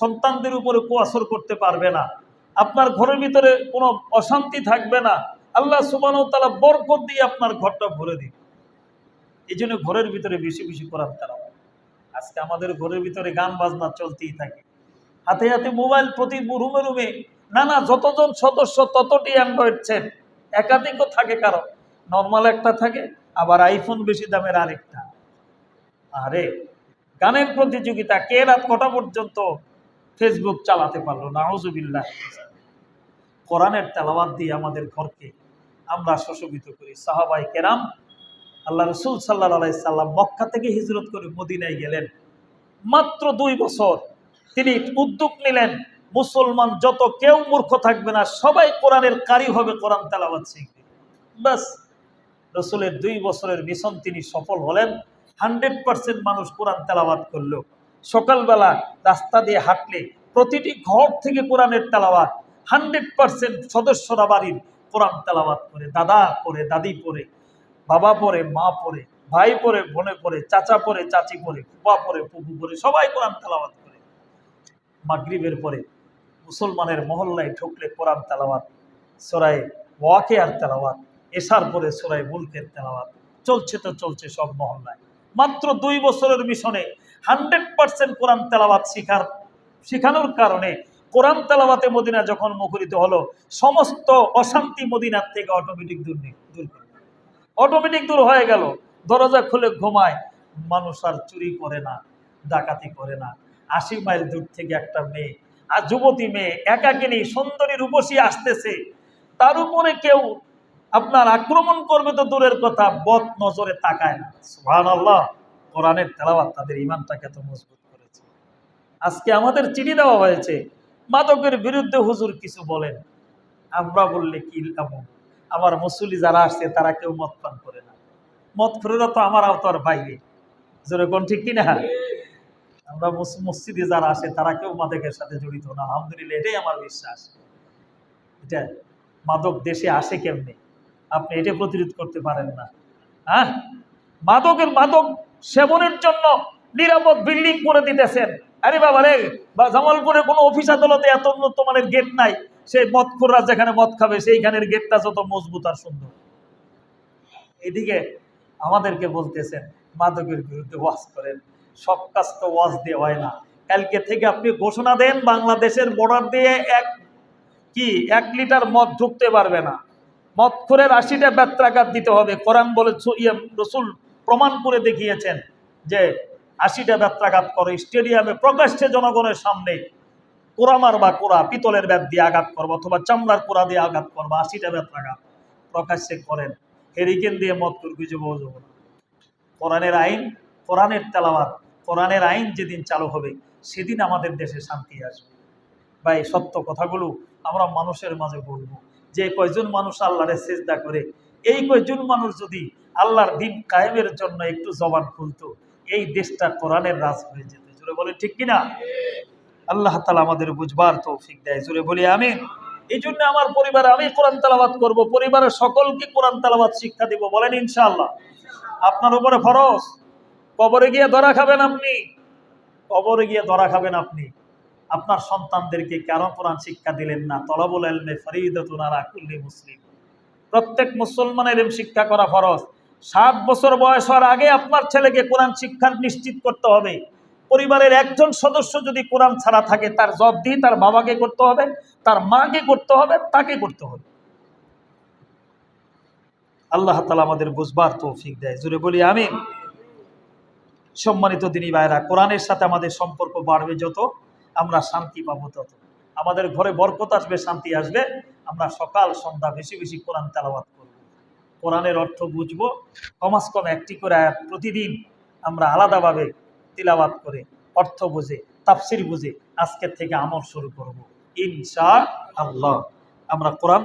সন্তানদের উপরে কুয়াসর করতে পারবে না। আপনার ঘরের ভিতরে কোনো অশান্তি থাকবে না। আল্লাহ সুবান তালা বরকত দিয়ে আপনার ঘরটা ভরে দিবে। এই জন্য ঘরের ভিতরে বেশি বেশি করার তারা আজকে আমাদের ঘরের ভিতরে গান বাজনা চলতেই থাকে। হাতে হাতে মোবাইল প্রতি রুমে রুমে না না যতজন সদস্য ততটি অ্যান্ড্রয়েড সেট। একাধিকও থাকে কারও। নর্মাল একটা থাকে, আবার আইফোন বেশি দামের আরেকটা। আরে, গানের প্রতিযোগিতা কে রাত কটা পর্যন্ত? ফেসবুক চালাতে পারল না নাহজুবিল্লাহ কোরআনের তেলাবাদ দিয়ে আমাদের ঘরকে আমরা সুশোভিত করি। সাহাবাই কেরাম, আল্লাহ রসুল সাল্লাহ সাল্লাম মক্কা থেকে হিজরত করে মদিনায় গেলেন। মাত্র দুই বছর তিনি উদ্যোগ নিলেন, মুসলমান যত কেউ মূর্খ থাকবে না, সবাই কোরআনের কারি হবে, কোরআন তেলাবাদ শিখবে। ব্যাস, রসুলের দুই বছরের মিশন তিনি সফল হলেন। হান্ড্রেড পার্সেন্ট মানুষ কোরআন তেলাবাদ করল। সকালবেলা রাস্তা দিয়ে হাঁটলে প্রতিটি ঘর থেকে কোরআনের তেলাবাদ হান্ড্রেড পার্সেন্ট সদস্যরা বাড়ির কোরআন তেলাবাদ করে, দাদা পড়ে, দাদি পড়ে, বাবা পড়ে, মা পড়ে, ভাই পড়ে, বোনে পড়ে, চাচা পড়ে, চাচি পড়ে, ফুপা পড়ে, ফুপু পড়ে, সবাই কোরআন তেলাবাদ করে। মাগরিবের পরে মুসলমানের মহল্লায় ঢুকলে কোরআন তেলাওয়াত, সোরায় ওয়াকে আর তেলাওয়াত এসার পরে সোরায় মুলকের তেলাওয়াত, চলছে তো চলছে সব মহল্লায়। মাত্র দুই বছরের মিশনে হান্ড্রেড পার্সেন্ট কোরআন তেলাওয়াত শিখার, শিখানোর কারণে কোরআন তেলাওয়াতে মদিনা যখন মুখরিত হলো, সমস্ত অশান্তি মদিনার থেকে অটোমেটিক দূর দূর অটোমেটিক দূর হয়ে গেল। দরজা খুলে ঘুমায়, মানুষ আর চুরি করে না, ডাকাতি করে না। আশি মাইল দূর থেকে একটা মেয়ে, আর যুবতী মেয়ে, একাকিনী, সুন্দরী, রূপসী আসতেছে। তার উপরে কেউ আপনার আক্রমণ করবে তো দূরের কথা, বদ নজরে তাকায় না। সুহান আল্লাহ কোরআনের তেলাওয়াত তাদের ইমানটাকে এত মজবুত করেছে। আজকে আমাদের চিঠি দেওয়া হয়েছে, মাদকের বিরুদ্ধে হুজুর কিছু বলেন। আমরা বললে কি এমন? আমার মুসল্লি যারা আসছে, তারা কেউ মদ পান করে না। মদ ফেরোরা তো আমার আওতার বাইরে। জোরে কোন ঠিক কিনা? আমরা মসজিদে যারা আসে, তারা কেউ মাদকের সাথে জড়িত না। আলহামদুলিল্লাহ, এটাই আমার বিশ্বাস। এটা মাদক দেশে আসে কেমনে? আপনি এটা প্রতিরোধ করতে পারেন না। হ্যাঁ মাদকের, মাদক সেবনের জন্য নিরাপদ বিল্ডিং করে দিতেছেন। আরে বাবা রে, বা জামালপুরে কোনো অফিস আদালতে এত উন্নত মানের গেট নাই। সেই মদখোররা যেখানে মদ খাবে, সেইখানের গেটটা যত মজবুত আর সুন্দর। এদিকে আমাদেরকে বলতেছেন, মাদকের বিরুদ্ধে ওয়াজ করেন। সব কাজ তো ওয়াজ দিয়ে হয় না। কালকে থেকে আপনি ঘোষণা দেন, বাংলাদেশের বর্ডার দিয়ে এক কি, এক লিটার মদ ঢুকতে পারবে না। মদখোরের আশিটা ব্যত্রাঘাত দিতে হবে। কোরআন বলে রসুল প্রমাণ করে দেখিয়েছেন যে আশিটা ব্যত্রাঘাত করে, স্টেডিয়ামে প্রকাশ্যে জনগণের সামনে কোরামার বা কোরা, পিতলের ব্যাট দিয়ে আঘাত করব অথবা চামড়ার কোরা দিয়ে আঘাত করব, আশিটা ব্যত্রাঘাত প্রকাশ্যে করেন। হেরিকেন দিয়ে মত করে কিছু বোঝো না। কোরআনের আইন, কোরআনের তেলাওয়াত, কোরআনের আইন যেদিন চালু হবে, সেদিন আমাদের দেশে শান্তি আসবে। বা এই সত্য কথাগুলো আমরা মানুষের মাঝে বলব। যে কয়জন মানুষ আল্লাহরে চেষ্টা করে এই কয়জন মানুষ যদি আল্লাহর দিন কায়েমের জন্য একটু জবান খুলতো, এই দেশটা কোরআনের রাজ হয়ে যেত। জোরে বলে ঠিক কিনা? আল্লাহ তালা আমাদের বুঝবার তৌফিক দেয়। জোরে বলি আমি এই জন্য আমার পরিবারে আমি কোরআন তালাবাদ করব, পরিবারের সকলকে কোরআন তালাবাদ শিক্ষা দিব, বলেন ইনশাআল্লাহ। আপনার উপরে ফরজ কবরে গিয়ে ধরা খাবেন আপনি? কবরে গিয়ে ধরা খাবেন আপনি। আপনার সন্তানদেরকে কেন কোরআন শিক্ষা দিলেন না? তলাবুল এলমে ফরিদতুন আলা কুল্লি মুসলিম। প্রত্যেক মুসলমানের এলম শিক্ষা করা ফরজ। সাত বছর বয়স হওয়ার আগে আপনার ছেলেকে কোরআন শিক্ষা নিশ্চিত করতে হবে। পরিবারের একজন সদস্য যদি কোরআন ছাড়া থাকে, তার জব্দি তার বাবাকে করতে হবে, তার মাকে করতে হবে, তাকে করতে হবে। আল্লাহ তালা আমাদের বুঝবার তৌফিক দেয়। জুড়ে বলি আমি সম্মানিত দিনী ভাইরা কোরআনের সাথে আমাদের সম্পর্ক বাড়বে যত, আমরা শান্তি পাবো তত। আমাদের ঘরে বরকত আসবে, শান্তি আসবে। আমরা সকাল, সন্ধ্যা বেশি বেশি কোরআন তেলাবাদ করব। কোরআনের অর্থ বুঝব। কমাস কম একটি করে প্রতিদিন আমরা আলাদাভাবে তিলাবাত করে অর্থ বুঝে, তাফসির বুঝে আজকের থেকে আমল শুরু করব। ইনশা আল্লাহ আমরা কোরআন